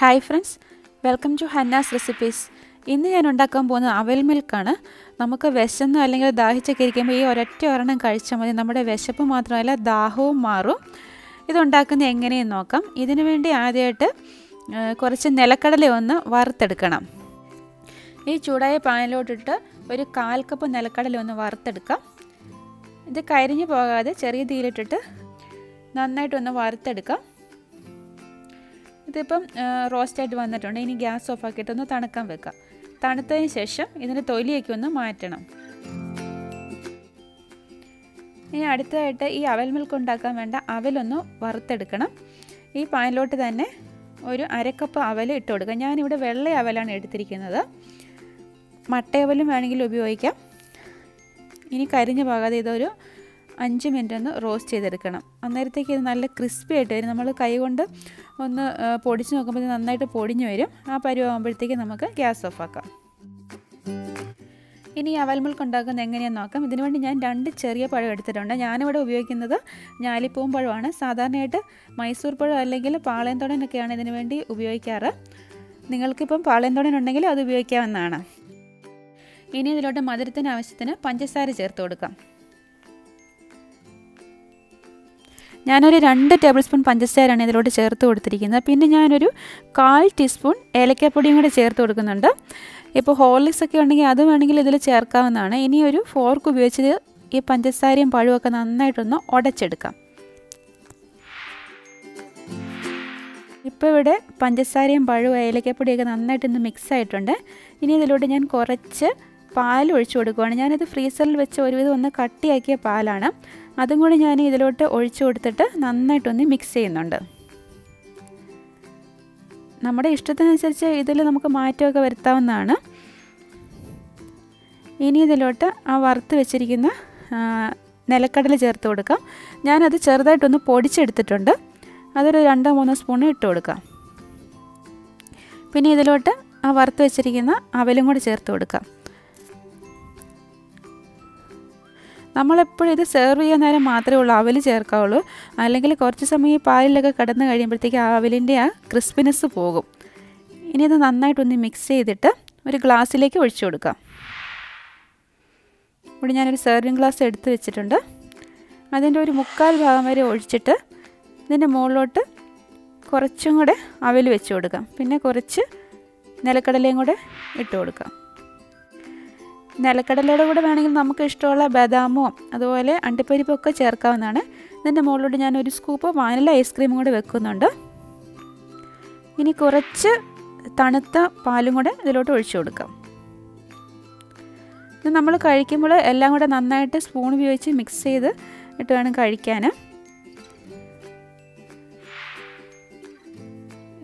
Hi friends welcome to Hannah's recipes ഇന്ന് ഞാൻ ഉണ്ടാക്കാൻ പോകുന്ന അവൽ മിൽക്കാണ് നമുക്ക് വിശന്ന് അല്ലെങ്കിൽ ദാഹിച്ചൊക്കെ ഇരിക്കുമ്പോൾ ഈ ഒരൊറ്റ ഒരെണ്ണം കഴിച്ചാൽ മതി. നമ്മുടെ വിശപ്പ് മാത്രമല്ല ദാഹവും മാറും. ഇതുണ്ടാക്കുന്നത് എങ്ങനെയെന്ന് നോക്കാം. ഇതിനു വേണ്ടി ആദ്യമായിട്ട് കുറച്ച് നിലക്കടല ഒന്ന് വറുത്തെടുക്കണം. ഈ ചൂടായ പാനിലോട്ടിട്ട് ഒരു കാൽ കപ്പ് നിലക്കടല ഒന്ന് വറുത്തെടുക്കാം. ഇത് കരിഞ്ഞു പോകാതെ ചെറിയ തീയിലിട്ടിട്ട് നന്നായിട്ടൊന്ന് വറുത്തെടുക്കാം. ഇതിപ്പം റോസ്റ്റായിട്ട് വന്നിട്ടുണ്ട്. ഇനി ഗ്യാസ് ഓഫ് ആക്കിയിട്ട് ഒന്ന് തണുക്കാൻ വെക്കുക തണുത്തതിന് ശേഷം ഇതിന്റെ തൊലിയൊക്കെ ഒന്ന് മാറ്റണം. ഇനി അടുത്തതായിട്ട് ഈ അവൽ മിൽക്ക് ഉണ്ടാക്കാൻ വേണ്ട അവലൊന്ന് വറുത്തെടുക്കണം. ഈ പാനിലോട്ട് തന്നെ ഒരു അരക്കപ്പ് അവൽ ഇട്ട് കൊടുക്കുക. ഞാനിവിടെ വെള്ള അവലാണ് എടുത്തിരിക്കുന്നത്. മട്ടയവലും വേണമെങ്കിൽ ഉപയോഗിക്കാം. ഇനി കരിഞ്ഞ പാകാതെ ഇതൊരു അഞ്ച് മിനിറ്റ് ഒന്ന് റോസ്റ്റ് ചെയ്തെടുക്കണം. അന്നേരത്തേക്ക് ഇത് നല്ല ക്രിസ്പി ആയിട്ട് വരും. നമ്മൾ കൈ കൊണ്ട് ഒന്ന് പൊടിച്ച് നോക്കുമ്പോൾ നന്നായിട്ട് പൊടിഞ്ഞു വരും. ആ പരുവാകുമ്പോഴത്തേക്ക് നമുക്ക് ഗ്യാസ് ഓഫ് ആക്കാം ഇനി അവൽമുൾക്ക് ഉണ്ടാക്കുന്നത് എങ്ങനെയാണെന്ന് നോക്കാം. ഇതിനുവേണ്ടി ഞാൻ രണ്ട് ചെറിയ പഴം എടുത്തിട്ടുണ്ട്. ഞാനിവിടെ ഉപയോഗിക്കുന്നത് ഞാലിപ്പൂവും പഴമാണ്. സാധാരണയായിട്ട് മൈസൂർ പഴം അല്ലെങ്കിൽ പാളയംതൊടനൊക്കെയാണ് ഇതിനു വേണ്ടി ഉപയോഗിക്കാറ്. നിങ്ങൾക്കിപ്പം പാളയംതൊടൻ ഉണ്ടെങ്കിൽ അത് ഉപയോഗിക്കാവുന്നതാണ്. ഇനി ഇതിലോട്ട് മധുരത്തിന് ആവശ്യത്തിന് പഞ്ചസാര ചേർത്ത് കൊടുക്കാം. ഞാനൊരു രണ്ട് ടേബിൾ സ്പൂൺ പഞ്ചസാരയാണ് ഇതിലോട്ട് ചേർത്ത് കൊടുത്തിരിക്കുന്നത്. പിന്നെ ഞാനൊരു കാൽ ടീസ്പൂൺ ഏലക്കപ്പൊടിയും കൂടെ ചേർത്ത് കൊടുക്കുന്നുണ്ട്. ഇപ്പോൾ ഹോർലിക്സ് ഒക്കെ ഉണ്ടെങ്കിൽ അത് വേണമെങ്കിൽ ഇതിൽ ചേർക്കാവുന്നതാണ്. ഇനി ഒരു ഫോർക്ക് ഉപയോഗിച്ച് ഈ പഞ്ചസാരയും പഴമൊക്കെ നന്നായിട്ടൊന്ന് ഉടച്ചെടുക്കാം. ഇപ്പോൾ ഇവിടെ പഞ്ചസാരയും പഴവും ഏലക്കപ്പൊടിയൊക്കെ നന്നായിട്ടൊന്ന് മിക്സ് ആയിട്ടുണ്ട്. ഇനി ഇതിലൂടെ ഞാൻ കുറച്ച് പാൽ ഒഴിച്ചു കൊടുക്കുകയാണ് ഞാനിത് ഫ്രീസറിൽ വെച്ച് ഒരുവിധം ഒന്ന് കട്ടിയാക്കിയ പാലാണ്. അതും കൂടി ഞാൻ ഇതിലോട്ട് ഒഴിച്ചു കൊടുത്തിട്ട് നന്നായിട്ടൊന്ന് മിക്സ് ചെയ്യുന്നുണ്ട്. നമ്മുടെ ഇഷ്ടത്തിനനുസരിച്ച് ഇതിൽ നമുക്ക് മാറ്റമൊക്കെ വരുത്താവുന്നതാണ്. ഇനി ഇതിലോട്ട് ആ വറുത്ത് വെച്ചിരിക്കുന്ന നിലക്കടല ചേർത്ത് കൊടുക്കാം. ഞാനത് ചെറുതായിട്ടൊന്ന് പൊടിച്ചെടുത്തിട്ടുണ്ട്. അതൊരു രണ്ടോ മൂന്നോ സ്പൂൺ ഇട്ട് കൊടുക്കാം. പിന്നെ ഇതിലോട്ട് ആ വറുത്ത് വെച്ചിരിക്കുന്ന അവലും കൂടി ചേർത്ത് കൊടുക്കാം. നമ്മളെപ്പോഴും ഇത് സെർവ് ചെയ്യാൻ നേരം മാത്രമേ ഉള്ളൂ. അവൽ ചേർക്കാവുള്ളൂ. അല്ലെങ്കിൽ കുറച്ച് സമയം ഈ പാലിലൊക്കെ കിടന്ന് കഴിയുമ്പോഴത്തേക്ക് ആ അവലിന്റെ ആ ക്രിസ്പിനെസ് പോകും. ഇനി ഇത് നന്നായിട്ടൊന്ന് മിക്സ് ചെയ്തിട്ട് ഒരു ഗ്ലാസ്സിലേക്ക് ഒഴിച്ചു കൊടുക്കാം. ഇവിടെ ഞാനൊരു സെർവിങ് ഗ്ലാസ് എടുത്ത് വെച്ചിട്ടുണ്ട്. അതിന്റെ ഒരു മുക്കാൽ ഭാഗം വരെ ഒഴിച്ചിട്ട് ഇതിന്റെ മുകളിലോട്ട് കുറച്ചും കൂടെ അവൽ വെച്ച് കൊടുക്കാം. പിന്നെ കുറച്ച് നിലക്കടലയും കൂടെ ഇട്ട് കൊടുക്കാം. നിലക്കടലയുടെ കൂടെ വേണമെങ്കിൽ നമുക്ക് ഇഷ്ടമുള്ള ബദാമോ അതുപോലെ അണ്ടിപ്പരിപ്പോ ഒക്കെ ചേർക്കാവുന്നതാണ്. ഇതിന്റെ മുകളിലോട്ട് ഞാൻ ഒരു സ്കൂപ്പ് വാനില ഐസ്ക്രീമും കൂടെ വെക്കുന്നുണ്ട്. ഇനി കുറച്ച് തണുത്ത പാലും കൂടെ ഇതിലോട്ട് ഒഴിച്ചു കൊടുക്കാം. ഇത് നമ്മൾ കഴിക്കുമ്പോൾ എല്ലാം കൂടെ നന്നായിട്ട് സ്പൂൺ ഉപയോഗിച്ച് മിക്സ് ചെയ്ത് ഇട്ട് വേണം കഴിക്കാൻ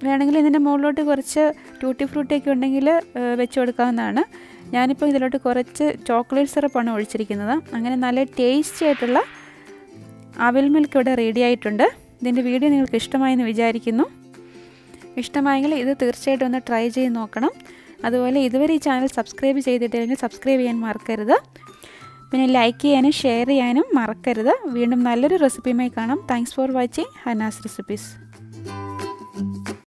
വേണമെങ്കിൽ ഇതിന്റെ മുകളിലോട്ട് കുറച്ച് ട്യൂട്ടി ഫ്രൂട്ടിയൊക്കെ ഉണ്ടെങ്കിൽ വെച്ച് കൊടുക്കാവുന്നതാണ്. ഞാനിപ്പോൾ ഇതിലോട്ട് കുറച്ച് ചോക്ലേറ്റ് സിറപ്പാണ് ഒഴിച്ചിരിക്കുന്നത്. അങ്ങനെ നല്ല ടേസ്റ്റി ആയിട്ടുള്ള അവിൽ മിൽക്ക് ഇവിടെ റെഡി ആയിട്ടുണ്ട്. ഇതിന്റെ വീഡിയോ നിങ്ങൾക്ക് ഇഷ്ടമായെന്ന് വിചാരിക്കുന്നു. ഇഷ്ടമായെങ്കിൽ ഇത് തീർച്ചയായിട്ടും ഒന്ന് ട്രൈ ചെയ്ത് നോക്കണം. അതുപോലെ ഇതുവരെ ഈ ചാനൽ സബ്സ്ക്രൈബ് ചെയ്തിട്ടില്ലെങ്കിൽ സബ്സ്ക്രൈബ് ചെയ്യാൻ മറക്കരുത്. പിന്നെ ലൈക്ക് ചെയ്യാനും ഷെയർ ചെയ്യാനും മറക്കരുത്. വീണ്ടും നല്ലൊരു റെസിപ്പിയുമായി കാണാം. Thanks for watching Hannah's recipes